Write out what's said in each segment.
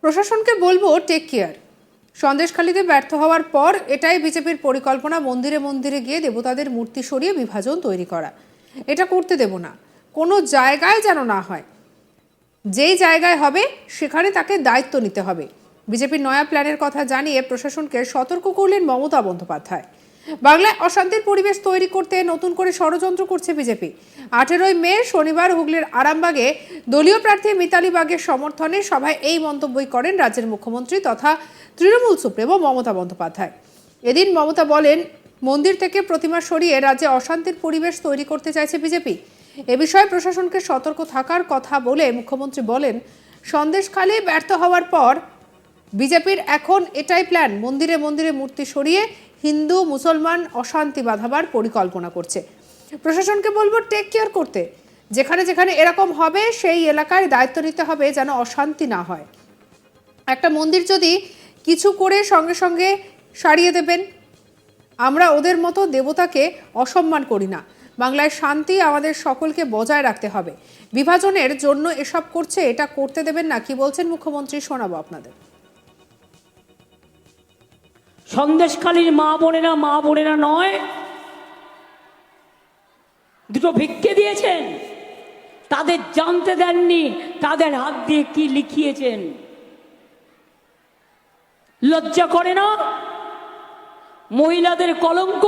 প্রশাসনকে বলব take care সন্দেশখালীতে ব্যর্থ হওয়ার পর এটাই বিজেপির পরিকল্পনা, মন্দিরে মন্দিরে গিয়ে দেবতাদের মূর্তি সরিয়ে বিভাজন তৈরি করা। এটা করতে দেব না। কোনো জায়গায় যেন না হয়। যেই জায়গায় হবে, সেখানে তাকে দায়িত্ব নিতে হবে। বিজেপির নয়া প্ল্যানের কথা জানিয়ে প্রশাসনকে সতর্ক করলেন মমতা বন্দ্যোপাধ্যায়। বাংলায় অশান্তির পরিবেশ তৈরি করতে নতুন করে ষড়যন্ত্র করছে বিজেপি। আঠেরোই মে শনিবার হুগলির আরামবাগে দলীয় প্রার্থী মিতালি বাগের সমর্থনে সভায় এই মন্তব্যই করেন রাজ্যের মুখ্যমন্ত্রী তথা তৃণমূল সুপ্রিমো মমতা বন্দ্যোপাধ্যায়। এদিন মমতা বলেন, মন্দির থেকে প্রতিমা সরিয়ে রাজ্যে অশান্তির পরিবেশ তৈরি করতে চাইছে বিজেপি। এ বিষয়ে প্রশাসনকে সতর্ক থাকার কথা বলে মুখ্যমন্ত্রী বলেন, সন্দেশখালী ব্যর্থ হওয়ার পর বিজেপির এখন এটাই প্ল্যান। মন্দিরে মন্দিরে মূর্তি সরিয়ে হিন্দু, মুসলমান অশান্তি বাঁধাবার পরিকল্পনা করছে। প্রশাসনকে বলব টেক কেয়ার করতে। যেখানে যেখানে এরকম হবে, সেই এলাকায় দায়িত্ব নিতে হবে যেন অশান্তি না হয়। একটা মন্দির যদি কিছু করে সঙ্গে সঙ্গে সারিয়ে দেবেন, আমরা ওদের মতো দেবতাকে অসম্মান করি না। বাংলায় শান্তি আমাদের সকলকে বজায় রাখতে হবে। বিভাজনের জন্য এসব করছে, এটা করতে দেবেন না, কি বলছেন মুখ্যমন্ত্রী শোনাবো আপনাদের। সন্দেশখালীর মা বোনেরা মা বোনেরা নয়। দুটো ভিক্ষে দিয়েছেন। তাদের জানতে দেননি, তাদের হাত দিয়ে কি লিখিয়েছেন। লজ্জা করে না? মহিলাদের কলঙ্ক?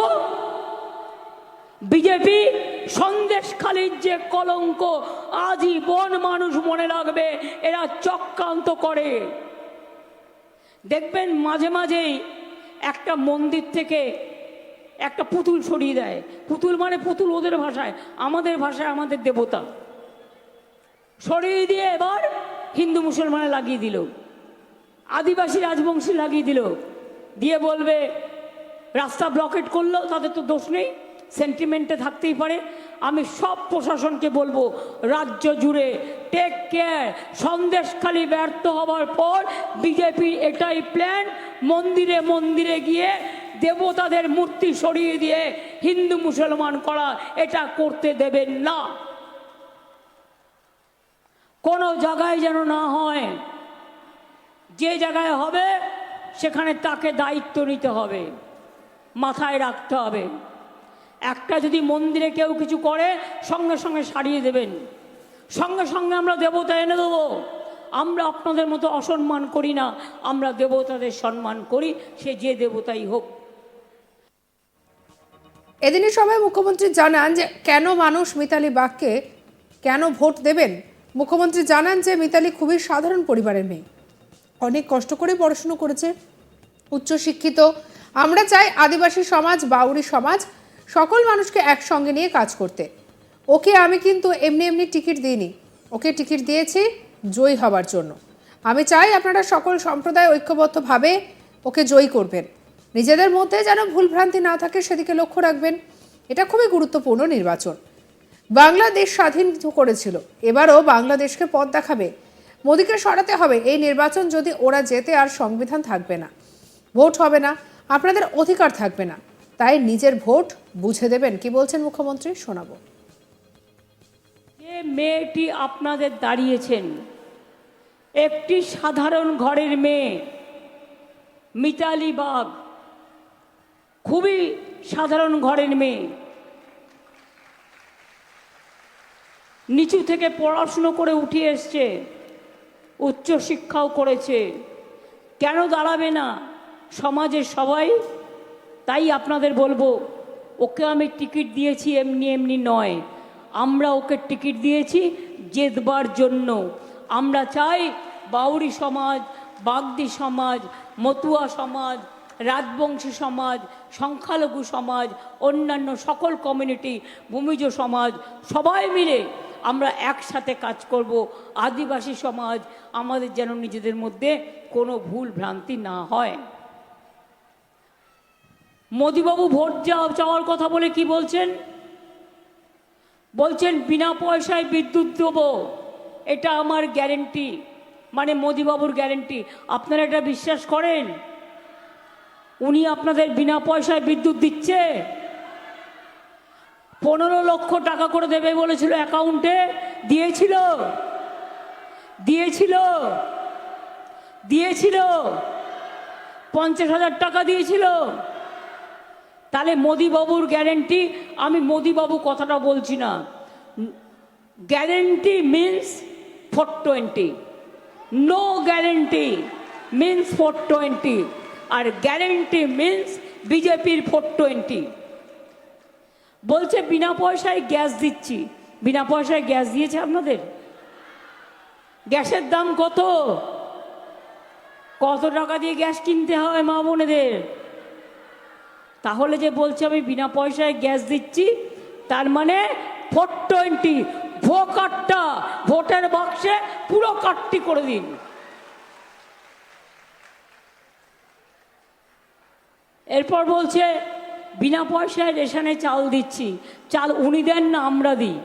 বিজেপি সন্দেশখালীর যে কলঙ্ক আজীবন মানুষ মনে রাখবে, এরা চক্রান্ত করে। দেখবেন মাঝে মাঝেই একটা মন্দির থেকে একটা পুতুল সরিয়ে দেয়। পুতুল মানে পুতুল ওদের ভাষায়, আমাদের ভাষায় আমাদের দেবতা। সরিয়ে দিয়ে এবার হিন্দু মুসলমানে লাগিয়ে দিল। আদিবাসী রাজবংশী লাগিয়ে দিল। দিয়ে বলবে, রাস্তা ব্লকেট করল, তাদের তো দোষ নেই। সেন্টিমেন্টে থাকতেই পারে। আমি সব প্রশাসনকে বলব, রাজ্য জুড়ে টেক কেয়ার সন্দেশখালী ব্যর্থ হওয়ার পর বিজেপির এটাই প্ল্যান মন্দিরে মন্দিরে গিয়ে দেবতাদের মূর্তি সরিয়ে দিয়ে হিন্দু মুসলমান করা, এটা করতে দেবেন না। কোনো জায়গায় যেন না হয়, যে জায়গায় হবে, সেখানে তাকে দায়িত্ব নিতে হবে, মাথায় রাখতে হবে। একটা যদি মন্দিরে কেউ কিছু করে, সঙ্গে সঙ্গে সারিয়ে দেবেন। সঙ্গে সঙ্গে আমরা দেবতা এনে দেবো। আমরা আপনাদের মতো অসম্মান করি না। আমরা দেবতাদের সম্মান করি, সে যে দেবতাই হোক। এদিনের সভায় মুখ্যমন্ত্রী জানান যে, কেন মানুষ মিতালি বাগকে কেন ভোট দেবেন? মুখ্যমন্ত্রী জানান যে, মিতালি খুবই সাধারণ পরিবারের মেয়ে। অনেক কষ্ট করে পড়াশুনো করেছে, উচ্চশিক্ষিত। আমরা চাই আদিবাসী সমাজ বাউরি সমাজ সকল মানুষকে একসঙ্গে নিয়ে কাজ করতে। ওকে আমি কিন্তু এমনি এমনি টিকিট দিইনি। ওকে টিকিট দিয়েছি জয়ী হবার জন্য। আমি চাই আপনারা সকল সম্প্রদায় ঐক্যবদ্ধভাবে ওকে জয়ী করবেন। নিজেদের মধ্যে যেন ভুলভ্রান্তি না থাকে সেদিকে লক্ষ্য রাখবেন। এটা খুবই গুরুত্বপূর্ণ নির্বাচন। বাংলাদেশ স্বাধীন করেছিল। এবারও বাংলাদেশকে পথ দেখাবে। মোদীকে সরাতে হবে। এই নির্বাচন যদি ওরা যেতে আর সংবিধান থাকবে না। ভোট হবে না। আপনাদের অধিকার থাকবে না। তাই নিজের ভোট বুঝে দেবেন। কি বলছেন মুখ্যমন্ত্রী? শোনাবো। যে মেয়েটি আপনাদের দাঁড়িয়েছেন, একটি সাধারণ ঘরের মেয়ে, মিতালি বাগ, খুবই সাধারণ ঘরের মেয়ে। নিচু থেকে পড়াশুনো করে উঠে এসছে, উচ্চশিক্ষাও করেছে। কেন দাঁড়াবে না? সমাজের সবাই তাই আপনাদের বলব, ওকে আমি টিকিট দিয়েছি এমনি এমনি নয়। আমরা ওকে টিকিট দিয়েছি জেতবার জন্য। আমরা চাই বাউরি সমাজ, বাগদি সমাজ, মতুয়া সমাজ, রাজবংশী সমাজ, সংখ্যালঘু সমাজ, অন্যান্য সকল কমিউনিটি, ভূমিজ সমাজ, সবাই মিলে আমরা একসাথে কাজ করব। আদিবাসী সমাজ আমাদের যেন নিজেদের মধ্যে কোনো ভুল ভ্রান্তি না হয়। মোদিবাবু ভোট চাওয়ার কথা বলে কি বলছেন? বলছেন, বিনা পয়সায় বিদ্যুৎ দেবো, এটা আমার গ্যারেন্টি। মানে মোদিবাবুর গ্যারেন্টি। আপনারা এটা বিশ্বাস করেন? উনি আপনাদের বিনা পয়সায় বিদ্যুৎ দিচ্ছে? পনেরো লক্ষ টাকা করে দেবে বলেছিল অ্যাকাউন্টে, দিয়েছিল। দিয়েছিল। দিয়েছিল। পঞ্চাশ হাজার টাকা দিয়েছিল। তাহলে মোদিবাবুর গ্যারেন্টি আমি মোদিবাবু কথাটা বলছি না। Guarantee means four twenty no guarantee means four twenty আর গ্যারেন্টি মিন্স বিজেপির ফোর টোয়েন্টি বলছে, বিনা পয়সায় গ্যাস দিচ্ছি। বিনা পয়সায় গ্যাস দিয়েছে আপনাদের? গ্যাসের দাম কত? কত টাকা দিয়ে গ্যাস কিনতে হয় মা বোনেদের? তাহলে যে বলছে আমি বিনা পয়সায় গ্যাস দিচ্ছি, তার মানে ফোর টোয়েন্টি ভো কার্ডটা ভোটের বাক্সে পুরো কাটটি করে দিন। এরপর বলছে, বিনা পয়সায় রেশনে চাল দিচ্ছি, চাল উনি দেন না আমরা দিই।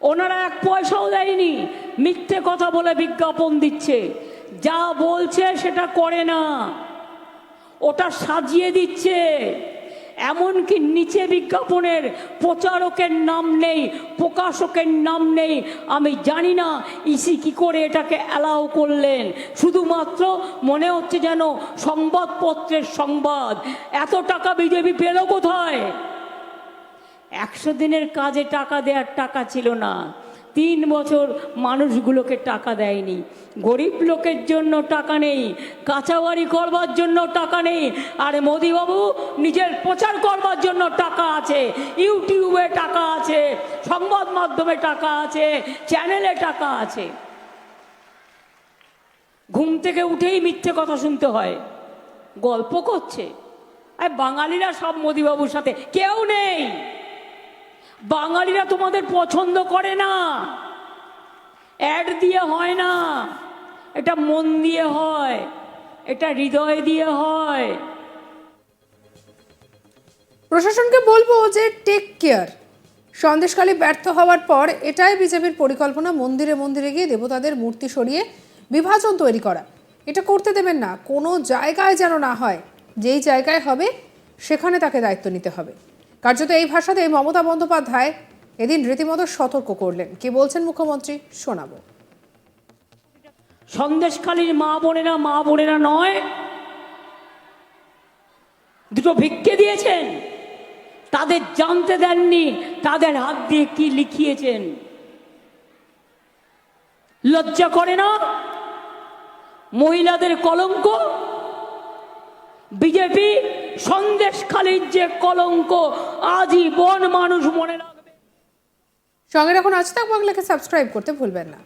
ওনারা এক পয়সাও দেয়নি, মিথ্যে কথা বলে বিজ্ঞাপন দিচ্ছে। যা বলছে সেটা করে না। ওটা সাজিয়ে দিচ্ছে। এমনকি নিচে বিজ্ঞাপনের প্রচারকের নাম নেই, প্রকাশকের নাম নেই। আমি জানি না ইসি কি করে এটাকে অ্যালাউ করলেন। শুধুমাত্র মনে হচ্ছে যেন সংবাদপত্রের সংবাদ। এত টাকা বিজেপি পেল কোথায়? একশো দিনের কাজে টাকা দেওয়ার টাকা ছিল না। তিন বছর মানুষগুলোকে টাকা দেয়নি। গরিব লোকের জন্য টাকা নেই, কাঁচাবাড়ি করবার জন্য টাকা নেই, আর মোদিবাবু নিজের প্রচার করবার জন্য টাকা আছে, ইউটিউবে টাকা আছে, সংবাদ মাধ্যমে টাকা আছে, চ্যানেলে টাকা আছে। ঘুম থেকে উঠেই মিথ্যে কথা শুনতে হয়, গল্প করছে। আর বাঙালিরা সব মোদিবাবুর সাথে, কেউ নেই। বাঙালিরা তোমাদের পছন্দ করে না। অ্যাড দিয়ে হয় না। এটা মন দিয়ে হয়, এটা হৃদয় দিয়ে হয়। প্রশাসনকে বলব যে টেক কেয়ার সন্দেশখালী ব্যর্থ হওয়ার পর এটাই বিজেপির পরিকল্পনা, মন্দিরে মন্দিরে গিয়ে দেবতাদের মূর্তি সরিয়ে বিভাজন তৈরি করা। এটা করতে দেবেন না, কোনো জায়গায় যেন না হয়। যেই জায়গায় হবে, সেখানে তাকে দায়িত্ব নিতে হবে। কার্যত এই ভাষাতে মমতা বন্দ্যোপাধ্যায় এদিন রীতিমতো সতর্ক করলেন। কি বলছেন মুখ্যমন্ত্রী? শোনাবো। সন্দেশখালীর মা বোনেরা মা বোনেরা নয়, দুটো ভিক্ষে দিয়েছেন। তাদের জানতে দেননি, তাদের হাত দিয়ে কি লিখিয়েছেন। লজ্জা করে না? মহিলাদের কলঙ্ক? বিজেপি সন্দেশখালীর যে কলঙ্ক আজীবন মানুষ মনে রাখবে। সঙ্গে এখন আজ তাক বাংলাকে সাবস্ক্রাইব করতে ভুলবেন না।